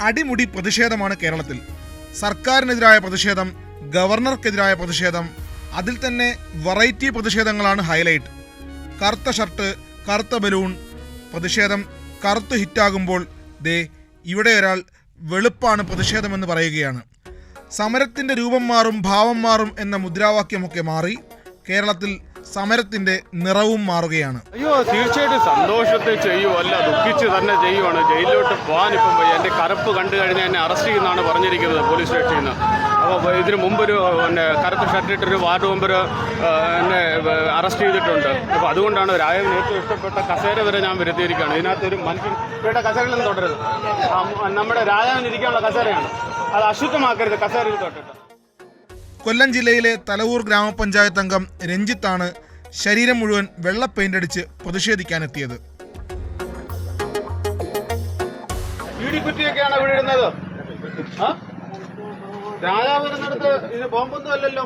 അടിമുടി പ്രതിഷേധമാണ് കേരളത്തിൽ. സർക്കാരിനെതിരായ പ്രതിഷേധം ഗവർണർക്കെതിരായ പ്രതിഷേധം അതിൽ തന്നെ വെറൈറ്റി പ്രതിഷേധങ്ങളാണ് ഹൈലൈറ്റ് കറുത്ത ഷർട്ട് കറുത്ത ബലൂൺ പ്രതിഷേധം കറുത്ത് ഹിറ്റാകുമ്പോൾ ദേ ഇവിടെ ഒരാൾ വെളുപ്പാണ് പ്രതിഷേധമെന്ന് പറയുകയാണ്. സമരത്തിന്റെ രൂപം മാറും ഭാവം മാറും എന്ന മുദ്രാവാക്യമൊക്കെ മാറി കേരളത്തിൽ സമരത്തിന്റെ നിറവും മാറുകയാണ്. അയ്യോ തീർച്ചയായിട്ടും സന്തോഷത്തെ ചെയ്യുമല്ല ദുഃഖിച്ച് തന്നെ ചെയ്യുവാണ്. ജയിലിലോട്ട് പോകാൻ ഇപ്പം എന്റെ കറുപ്പ് കണ്ടു കഴിഞ്ഞാൽ എന്നെ അറസ്റ്റ് ചെയ്യുന്നതാണ് പറഞ്ഞിരിക്കുന്നത് പോലീസ് സ്റ്റേഷനിൽ നിന്ന്. അപ്പോൾ ഇതിന് മുമ്പൊരു പിന്നെ കറുത്ത ഷർട്ടിട്ട് ഒരു വാർഡ് മെമ്പർ എന്നെ അറസ്റ്റ് ചെയ്തിട്ടുണ്ട്. അപ്പോൾ അതുകൊണ്ടാണ് രാജൻ ഏറ്റവും ഇഷ്ടപ്പെട്ട കസേര വരെ ഞാൻ വരുത്തിയിരിക്കുകയാണ്. ഇതിനകത്തൊരു മനുഷ്യൻ ഇവിടെ കസേരയിലൊന്നും തുടരുത്. നമ്മുടെ രാജാവിന് ഇരിക്കാനുള്ള കസേരയാണ്. അത് അശുദ്ധമാക്കരുത് കസേരയിൽ തൊട്ടിട്ട്. കൊല്ലം ജില്ലയിലെ തലവൂർ ഗ്രാമപഞ്ചായത്ത് അംഗം രഞ്ജിത്താണ് ശരീരം മുഴുവൻ വെള്ള പെയിന്റ് അടിച്ച് പ്രതിഷേധിക്കാനെത്തിയത്. ഇവിടെ ബോംബൊന്നും അല്ലല്ലോ.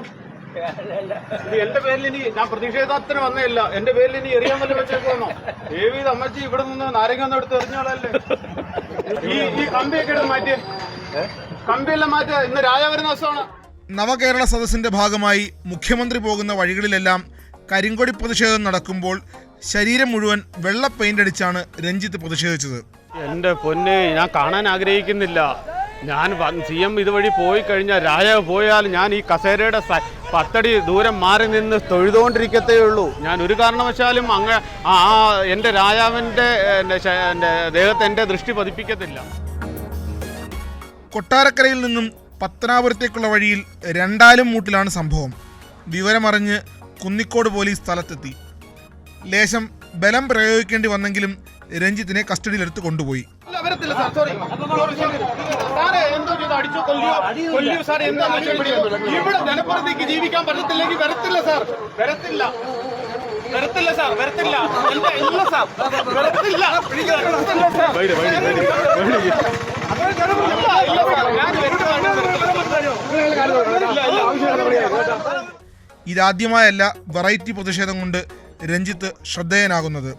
ഇത് എന്റെ പേരിൽ ഇനി ഞാൻ പ്രതിഷേധത്തിന് വന്നേയില്ല. എന്റെ പേരിൽ ഇനി എറിയാൻ വല്ല വെച്ചേക്കോന്നോ ദേവി അമ്മച്ചി ഇവിടെ നിന്ന് നാരങ്ങ ഒന്നും എടുത്ത് എറിഞ്ഞോളല്ലേ ഈ ഈ കമ്പിയൊക്കെ എടുത്ത് മാറ്റിയേ. കമ്പിയെല്ലാം മാറ്റിയ. ഇന്ന് രാജാവ് വരുന്ന ദിവസമാണ് നവകേരള സദസ്സിന്റെ ഭാഗമായി മുഖ്യമന്ത്രി പോകുന്ന വഴികളിലെല്ലാം കരിങ്കൊടി പ്രതിഷേധം നടക്കുമ്പോൾ ശരീരം മുഴുവൻ വെള്ള പെയിന്റ് അടിച്ചാണ് രഞ്ജിത്ത് പ്രതിഷേധിച്ചത്. എന്റെ പൊന്ന് ഞാൻ കാണാൻ ആഗ്രഹിക്കുന്നില്ല. ഞാൻ സി എം ഇതുവഴി പോയി കഴിഞ്ഞാൽ രാജാവ് പോയാൽ ഞാൻ ഈ കസേരയുടെ പത്തടി ദൂരം മാറി നിന്ന് തൊഴുതുകൊണ്ടിരിക്കത്തേ ഉള്ളൂ. ഞാൻ ഒരു കാരണവശാലും അങ്ങ് ആ എന്റെ രാജാവിന്റെ ദേഹത്തെ എന്റെ ദൃഷ്ടി പതിപ്പിക്കത്തില്ല. കൊട്ടാരക്കരയിൽ നിന്നും പത്തനാപുരത്തേക്കുള്ള വഴിയിൽ രണ്ടാലും മൂട്ടിലാണ് സംഭവം. വിവരമറിഞ്ഞ് കുന്നിക്കോട് പോലീസ് സ്ഥലത്തെത്തി. ലേശം ബലം പ്രയോഗിക്കേണ്ടി വന്നെങ്കിലും രഞ്ജിത്തിനെ കസ്റ്റഡിയിലെടുത്ത് കൊണ്ടുപോയി. ഇവിടെ ജനപ്രതിക്ക് ജീവിക്കാൻ പറ്റത്തില്ലെങ്കിൽ വരത്തില്ല സാർ. വരത്തില്ല. വരത്തില്ല സാർ വരത്തില്ല. ഇല്ല ഇല്ല സാർ. വരത്തില്ല വരത്തില്ല സാർ ഇല്ല, ഇല്ല സാർ. ഞാൻ വരുന്നതാണ് വരത്തില്ല. ഇതാദ്യമായല്ല വെറൈറ്റി പ്രതിഷേധം കൊണ്ട് രഞ്ജിത്ത് ശ്രദ്ധേയനാകുന്നത്.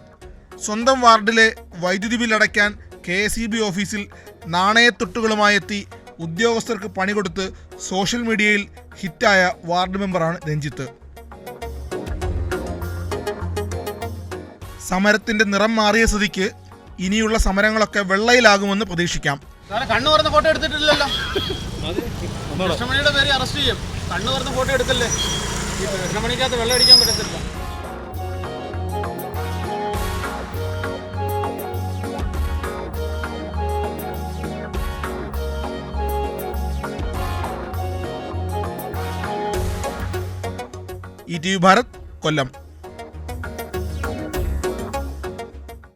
സ്വന്തം വാർഡിലെ വൈദ്യുതി ബിൽ അടയ്ക്കാൻ കെ എസ് ഇ ബി ഓഫീസിൽ നാണയത്തൊട്ടുകളുമായി എത്തി ഉദ്യോഗസ്ഥർക്ക് പണി കൊടുത്ത് സോഷ്യൽ മീഡിയയിൽ ഹിറ്റായ വാർഡ് മെമ്പറാണ് രഞ്ജിത്ത്. സമരത്തിന്റെ നിറം മാറിയ സ്ഥിതിക്ക് ഇനിയുള്ള സമരങ്ങളൊക്കെ വെള്ളയിലാകുമെന്ന് പ്രതീക്ഷിക്കാം. കണ്ണു പറഞ്ഞ ഫോട്ടോ എടുത്തിട്ടില്ലല്ലോ. കൃഷ്ണമണിയുടെ പേര് അറസ്റ്റ് ചെയ്യും. കണ്ണു പറഞ്ഞ ഫോട്ടോ എടുക്കല്ലേ? ഈ മണിക്കകത്ത് വെള്ളം അടിക്കാൻ പറ്റത്തില്ല. E T V Bharat Kollam.